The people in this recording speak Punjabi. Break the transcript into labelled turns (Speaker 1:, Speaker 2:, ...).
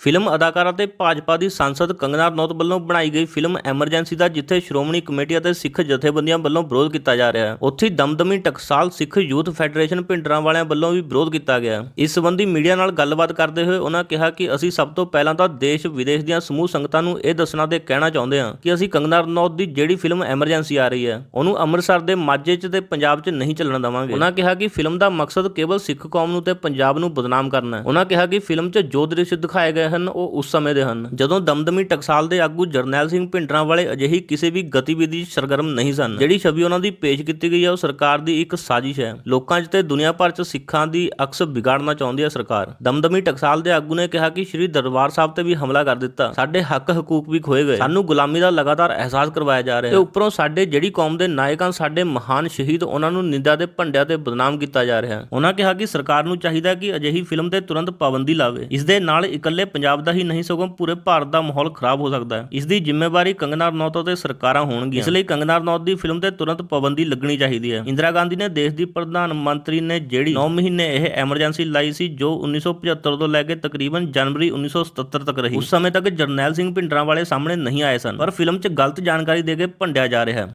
Speaker 1: ਫਿਲਮ ਅਦਾਕਾਰਾ ਤੇ ਭਾਜਪਾ ਦੀ ਸੰਸਦ ਕੰਗਨਾ ਰਣੌਤ ਵੱਲੋਂ ਬਣਾਈ ਗਈ ਫਿਲਮ ਐਮਰਜੈਂਸੀ ਦਾ, ਜਿੱਥੇ ਸ਼੍ਰੋਮਣੀ ਕਮੇਟੀ ਅਤੇ ਸਿੱਖ ਜਥੇਬੰਦੀਆਂ ਵੱਲੋਂ ਵਿਰੋਧ ਕੀਤਾ ਜਾ ਰਿਹਾ ਹੈ। ਉੱਥੇ ਦਮਦਮੀ ਟਕਸਾਲ ਸਿੱਖ ਯੂਥ ਫੈਡਰੇਸ਼ਨ ਭਿੰਡਰਾਂ ਵਾਲਿਆਂ ਵੱਲੋਂ ਵੀ ਵਿਰੋਧ ਕੀਤਾ ਗਿਆ ਇਸ ਸੰਬੰਧੀ ਮੀਡੀਆ ਨਾਲ ਗੱਲਬਾਤ ਕਰਦੇ ਹੋਏ ਉਹਨਾਂ ਕਿਹਾ ਕਿ ਅਸੀਂ ਸਭ ਤੋਂ ਪਹਿਲਾਂ ਤਾਂ ਦੇਸ਼, ਵਿਦੇਸ਼ ਦੀਆਂ ਸਮੂਹ ਸੰਗਤਾਂ ਨੂੰ ਇਹ ਦੱਸਣਾ ਤੇ ਕਹਿਣਾ ਚਾਹੁੰਦੇ ਹਾਂ ਕਿ ਅਸੀਂ ਕੰਗਨਾ ਰਣੌਤ ਦੀ ਜਿਹੜੀ ਫਿਲਮ ਐਮਰਜੈਂਸੀ ਆ ਰਹੀ ਹੈ, ਉਹਨੂੰ ਅੰਮ੍ਰਿਤਸਰ ਦੇ ਮਾਝੇ 'ਚ ਤੇ ਪੰਜਾਬ 'ਚ ਨਹੀਂ ਚੱਲਣ ਦੇਵਾਂਗੇ। ਉਹਨਾਂ ਕਿਹਾ ਕਿ ਫਿਲਮ ਦਾ ਮਕਸਦ ਕੇਵਲ ਸਿੱਖ ਕੌਮ ਨੂੰ ਤੇ ਪੰਜਾਬ ਨੂੰ ਬਦਨਾਮ ਕਰਨਾ ਹੈ। ਉਹਨਾਂ ਕਿਹਾ ਕਿ ਫਿਲਮ 'ਚ ਜੋ ਦ੍ਰਿਸ਼ ਦਿਖਾਏ ਗਏ ਹਨ, ਉਹ ਉਸ ਸਮੇਂ ਦੇ ਹਨ। ਜਦੋਂ ਦਮਦਮੀ ਟਕਸਾਲ ਦੇ ਆਗੂ ਜਰਨੈਲ ਸਿੰਘ ਭਿੰਡਰਾਂ ਵਾਲੇ ਅਜਿਹੀ ਕਿਸੇ ਵੀ ਗਤੀਵਿਧੀ ਸਰਗਰਮ ਨਹੀਂ ਸਨ, ਜਿਹੜੀ ਛਵੀ ਉਹਨਾਂ ਦੀ ਪੇਸ਼ ਕੀਤੀ ਗਈ ਹੈ, ਉਹ ਸਰਕਾਰ ਦੀ ਇੱਕ ਸਾਜ਼ਿਸ਼ ਹੈ। ਲੋਕਾਂ 'ਚ ਤੇ ਦੁਨੀਆ ਭਰ 'ਚ ਸਿੱਖਾਂ ਦੀ ਅਕਸ ਵਿਗਾੜਨਾ ਚਾਹੁੰਦੀ ਹੈ ਸਰਕਾਰ। ਦਮਦਮੀ ਟਕਸਾਲ ਦੇ ਆਗੂ ਨੇ ਕਿਹਾ ਕਿ ਸ਼੍ਰੀ ਦਰਬਾਰ ਸਾਹਿਬ ਤੇ ਵੀ ਹਮਲਾ ਕਰ ਦਿੱਤਾ। ਸਾਡੇ ਹੱਕ ਹਕੂਕ ਵੀ ਖੋਏ ਗਏ। ਸਾਨੂੰ ਗੁਲਾਮੀ ਦਾ ਲਗਾਤਾਰ ਅਹਿਸਾਸ ਕਰਵਾਇਆ ਜਾ ਰਿਹਾ ਹੈ। ਤੇ ਉੱਪਰੋਂ ਸਾਡੇ ਜਿਹੜੀ ਕੌਮ ਦੇ ਨਾਇਕਾਂ ਸਾਡੇ ਮਹਾਨ ਸ਼ਹੀਦ, ਉਹਨਾਂ ਨੂੰ ਨਿੰਦਾ ਦੇ ਭੰਡਿਆ ਤੇ ਬਦਨਾਮ ਕੀਤਾ ਜਾ ਰਿਹਾ ਹੈ। ਉਹਨਾਂ ਕਿਹਾ ਕਿ ਸਰਕਾਰ ਨੂੰ ਚਾਹੀਦਾ ਕਿ ਅਜਿਹੀ ਫਿਲਮ ਤੇ ਤੁਰੰਤ ਪਾਬੰਦੀ ਲਾਵੇ। ਇਸ ਦੇ ਨਾਲ ਇਕੱਲੇ ਪੰਜਾਬ ਦਾ ਹੀ ਨਹੀਂ ਸਗੋਂ ਪੂਰੇ ਭਾਰਤ ਦਾ ਮਾਹੌਲ ਖਰਾਬ ਹੋ ਸਕਦਾ ਹੈ। ਇਸ ਦੀ ਜ਼ਿੰਮੇਵਾਰੀ ਕੰਗਨਾ ਰਣੌਤ ਤੇ ਸਰਕਾਰਾਂ ਹੋਣਗੀਆਂ। ਇਸ ਲਈ ਕੰਗਨਾ ਰਣੌਤ ਦੀ ਫਿਲਮ ਤੇ ਤੁਰੰਤ ਪਾਬੰਦੀ ਲੱਗਣੀ ਚਾਹੀਦੀ ਹੈ। ਇੰਦਰਾ ਗਾਂਧੀ ਨੇ ਦੇਸ਼ ਦੀ ਪ੍ਰਧਾਨ ਮੰਤਰੀ ਨੇ ਜਿਹੜੀ 9 ਮਹੀਨੇ ਇਹ ਐਮਰਜੈਂਸੀ ਲਾਈ ਸੀ, ਜੋ 1975 ਤੋਂ ਲੈ ਕੇ ਤਕਰੀਬਨ ਜਨਵਰੀ 1977 ਤੱਕ ਰਹੀ। ਉਸ ਸਮੇਂ ਤੱਕ ਜਰਨੈਲ ਸਿੰਘ ਭਿੰਡਰਾਂ ਵਾਲੇ ਸਾਹਮਣੇ ਨਹੀਂ ਆਏ ਸਨ, ਪਰ ਫਿਲਮ 'ਚ ਗਲਤ ਜਾਣਕਾਰੀ ਦੇ ਕੇ ਭੰਡਿਆ ਜਾ ਰਿਹਾ ਹੈ।